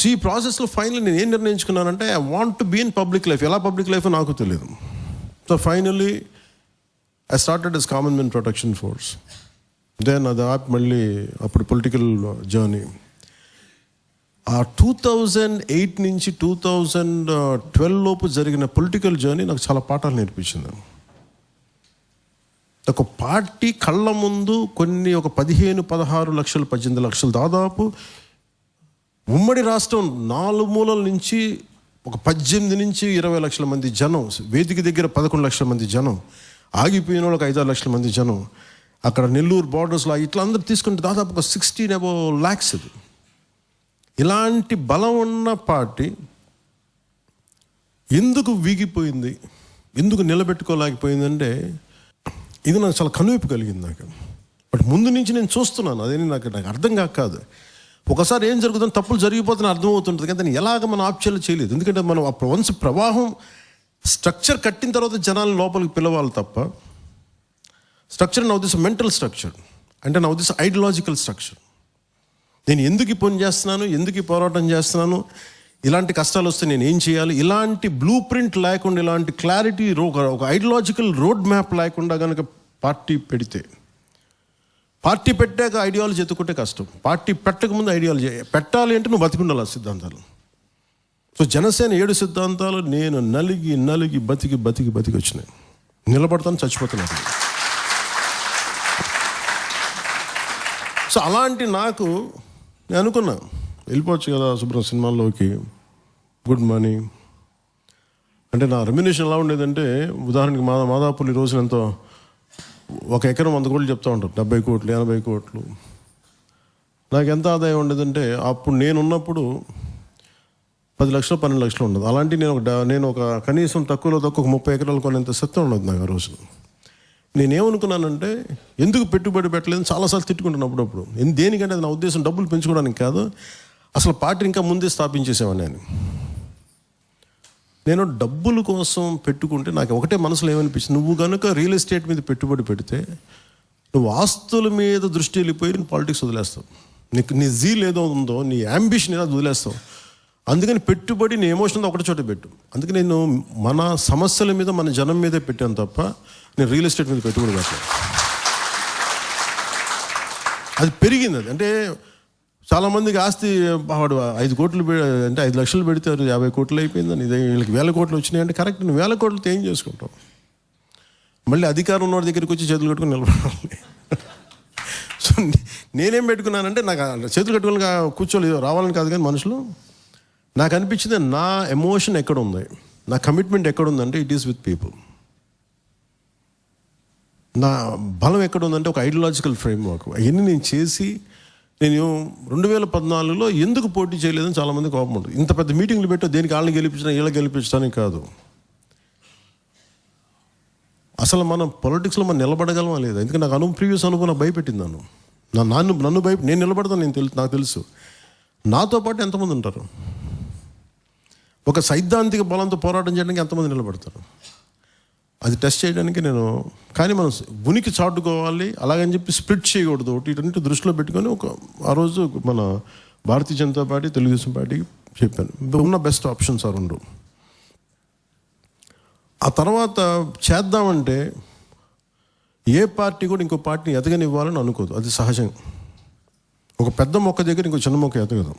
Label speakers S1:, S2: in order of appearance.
S1: So ఈ ప్రాసెస్లో final నేను ఏం నిర్ణయించుకున్నానంటే I want to be in public life ఎలా పబ్లిక్ లైఫ్ నాకు తెలియదు so finally I started is common men protection force then అది ఆప్ మళ్ళీ అప్పుడు పొలిటికల్ జర్నీ ఆ టూ థౌజండ్ ఎయిట్ నుంచి టూ థౌజండ్ ట్వెల్వ్ లోపు జరిగిన పొలిటికల్ జర్నీ నాకు చాలా పాఠాలు నేర్పించింది. ఒక పార్టీ కళ్ళ ముందు కొన్ని ఒక పదిహేను పదహారు లక్షలు పద్దెనిమిది లక్షలు దాదాపు ఉమ్మడి రాష్ట్రం నాలుగు మూలల నుంచి ఒక పద్దెనిమిది నుంచి ఇరవై లక్షల మంది జనం వేదిక దగ్గర పదకొండు లక్షల మంది జనం ఆగిపోయిన వాళ్ళకి ఐదారు లక్షల మంది జనం అక్కడ నెల్లూరు బార్డర్స్లో ఇట్లా అందరూ తీసుకుంటే దాదాపు ఒక సిక్స్టీన్ అబో ల్యాక్స్ ఇది ఇలాంటి బలం ఉన్న పార్టీ ఎందుకు వీగిపోయింది ఎందుకు నిలబెట్టుకోలేకపోయిందంటే ఇది నాకు చాలా కనువిప్పు కలిగింది నాకు. బట్ ముందు నుంచి నేను చూస్తున్నాను అదేని నాకు నాకు అర్థం కాక కాదు. ఒకసారి ఏం జరుగుతుందో తప్పులు జరిగిపోతున్న అర్థమవుతుంటుంది. కానీ దాన్ని ఎలాగ మనం ఆప్షన్లు చేయలేదు. ఎందుకంటే మనం ఆ వన్స్ ప్రవాహం స్ట్రక్చర్ కట్టిన తర్వాత జనాలు లోపలికి పిలవాలి తప్ప స్ట్రక్చర్ నా ఉద్దేశం మెంటల్ స్ట్రక్చర్ అంటే నా ఉద్దేశం ఐడియలాజికల్ స్ట్రక్చర్ నేను ఎందుకు పని చేస్తున్నాను ఎందుకు పోరాటం చేస్తున్నాను ఇలాంటి కష్టాలు వస్తే నేను ఏం చేయాలి? ఇలాంటి బ్లూ ప్రింట్ లేకుండా ఇలాంటి క్లారిటీ ఒక ఐడియలాజికల్ రోడ్ మ్యాప్ లేకుండా కనుక పార్టీ పెడితే పార్టీ పెట్టాక ఐడియాలజీ ఎత్తుకుంటే కష్టం. పార్టీ పెట్టకముందు ఐడియాలజీ పెట్టాలి అంటే నువ్వు బతికుండాలి ఆ సిద్ధాంతాలు. సో జనసేన ఏడు సిద్ధాంతాలు నేను నలిగి నలిగి బతికి బతికి బతికి వచ్చినాయి. నిలబడతాను చచ్చిపోతున్నాను. సో అలాంటి నాకు నేను అనుకున్నా. వెళ్ళిపోవచ్చు కదా సుబ్రహ్మ సినిమాల్లోకి. Good morning. అంటే నా రెమ్యునేషన్ ఎలా ఉండేదంటే ఉదాహరణకి మా మాదాపూర్ ఈ రోజున ఎంతో ఒక ఎకరం వంద కోట్లు చెప్తా ఉంటారు. డెబ్బై కోట్లు ఎనభై కోట్లు. నాకు ఎంత ఆదాయం ఉండేదంటే అప్పుడు నేను ఉన్నప్పుడు పది లక్షలు పన్నెండు లక్షలు ఉండదు. అలాంటి నేను ఒక నేను ఒక కనీసం తక్కువలో తక్కువ ఒక ముప్పై ఎకరాలు కొనేంత సత్యం ఉండదు నాకు ఆ రోజు. నేనేమనుకున్నానంటే ఎందుకు పెట్టుబడి పెట్టలేదు చాలాసార్లు తిట్టుకుంటాను అప్పుడప్పుడు. దేనికంటే నా ఉద్దేశం డబ్బులు పెంచుకోవడానికి కాదు అసలు పార్టీ ఇంకా ముందే స్థాపించేసేవాడిని నేను. నేను డబ్బుల కోసం పెట్టుకుంటే నాకు ఒకటే మనసులో ఏమనిపించింది నువ్వు కనుక రియల్ ఎస్టేట్ మీద పెట్టుబడి పెడితే నువ్వు ఆస్తుల మీద దృష్టి వెళ్ళిపోయి నువ్వు పాలిటిక్స్ వదిలేస్తావు. నీకు నీ జీల్ ఏదో ఉందో నీ అంబిషన్ ఏదో వదిలేస్తావు. అందుకని పెట్టుబడి నీ ఎమోషన్ ఒకటి చోట పెట్టు. అందుకే నేను మన సమస్యల మీద మన జనం మీదే పెట్టాను తప్ప నేను రియల్ ఎస్టేట్ మీద పెట్టుబడి పెట్టాను అది పెరిగింది అది. అంటే చాలామందికి ఆస్తి వాడు ఐదు కోట్లు అంటే ఐదు లక్షలు పెడితే యాభై కోట్లు అయిపోయిందని. ఇదే వీళ్ళకి వేల కోట్లు వచ్చినాయి అంటే కరెక్ట్ నువ్వు వేల కోట్లతో ఏం చేసుకుంటావు? మళ్ళీ అధికారం ఉన్నవాడి దగ్గరికి వచ్చి చేతులు కట్టుకుని నిలబడాలి. సో నేనేం పెట్టుకున్నానంటే నాకు చేతులు కట్టుకుని కూర్చోలేదు రావాలని కాదు కానీ మనుషులు నాకు అనిపించింది నా ఎమోషన్ ఎక్కడ ఉంది నా కమిట్మెంట్ ఎక్కడ ఉందంటే ఇట్ ఈస్ విత్ పీపుల్. నా బలం ఎక్కడ ఉందంటే ఒక ఐడియలాజికల్ ఫ్రేమ్ వర్క్ అవన్నీ నేను చేసి నేను రెండు వేల పద్నాలుగులో ఎందుకు పోటీ చేయలేదని చాలామంది కోపం ఉంటుంది. ఇంత పెద్ద మీటింగ్లు పెట్టో దేనికి వాళ్ళని గెలిపించినా వీళ్ళని గెలిపించడానికి కాదు. అసలు మనం పొలిటిక్స్లో మనం నిలబడగలమా లేదా? ఎందుకంటే నాకు అనుభవం ప్రీవియస్ అనుభవం నాకు భయపెట్టింది నన్ను. నా నన్ను నన్ను భయ నేను నిలబడతాను నేను తెలుసు నాకు తెలుసు. నాతో పాటు ఎంతమంది ఉంటారు? ఒక సైద్ధాంతిక బలంతో పోరాటం చేయడానికి ఎంతమంది నిలబడతారు? అది టెస్ట్ చేయడానికి నేను కానీ మనం ఉనికి చాటుకోవాలి అలాగని చెప్పి స్ప్లిట్ చేయకూడదు. ఒకటి ఇటన్నిటి దృష్టిలో పెట్టుకొని ఒక ఆ రోజు మన భారతీయ జనతా పార్టీ తెలుగుదేశం పార్టీకి చెప్పాను. ఉన్న బెస్ట్ ఆప్షన్స్ ఆ రెండు. ఆ తర్వాత చేద్దామంటే ఏ పార్టీ కూడా ఇంకో పార్టీని ఎదగనివ్వాలని అనుకోదు. అది సహజం. ఒక పెద్ద మొక్క దగ్గర ఇంకో చిన్న మొక్క ఎదగదు.